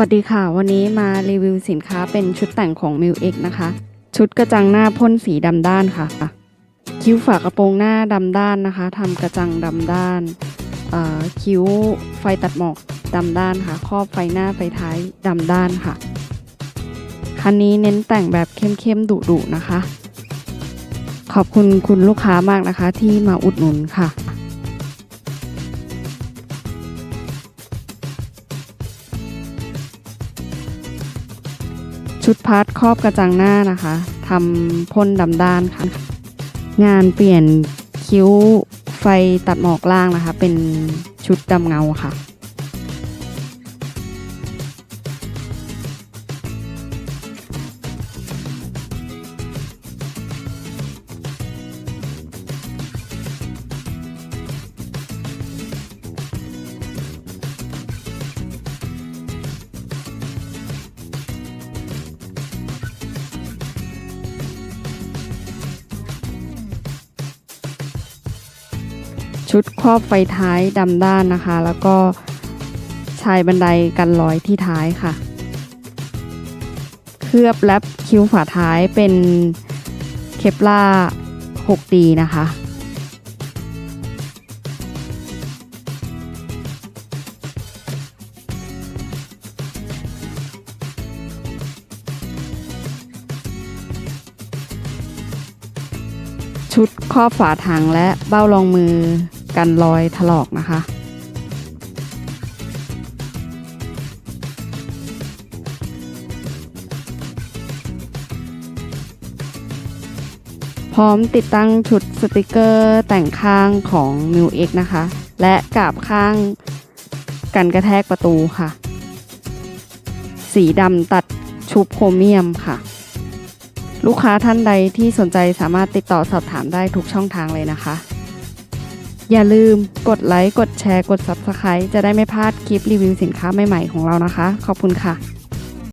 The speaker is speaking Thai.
วัสดีค่ะ วันนี้มารีวิวสินค้าเป็นชุดแต่งของ m i l X นะคะ ชุดกระจังหน้าพ่นสีดำด้านค่ะ คิ้วฝากระโปรงหน้าดำด้านนะคะทำกระจังดำด้านคิ้วไฟตัดหมอกดำด้านค่ะ ครอบไฟหน้าไฟท้ายดำด้านค่ะ คันนี้เน้นแต่งแบบเข้มๆดุๆนะคะ ขอบคุณคุณลูกค้ามากนะคะที่มาอุดหนุนค่ะ ชุดพาร์ทครอบกระจังหน้านะคะทำพ่นดำด้านค่ะ งานเปลี่ยนคิ้วไฟตัดหมอกล่างนะคะ เป็นชุดดำเงาค่ะ ชุดครอบไฟท้ายดำด้านนะคะ แล้วก็ชายบันไดกันรอยที่ท้ายค่ะ เคลือบแลบคิ้วฝาท้ายเป็นเคปล่า 6D นะคะ ชุดครอบฝาถังและเบ้ารองมือ กันรอยถลอกนะคะ พร้อมติดตั้งชุดสติกเกอร์แต่งข้างของ m i l X นะคะ และกาบข้างกันกระแทกประตูค่ะ สีดำตัดชุบโครเมียมค่ะ ลูกค้าท่านใดที่สนใจสามารถติดต่อสอบถามได้ทุกช่องทางเลยนะคะ อย่าลืมกดไลค์ กดแชร์ กด Subscribe จะได้ไม่พลาดคลิปรีวิวสินค้าใหม่ๆของเรานะคะ ขอบคุณค่ะ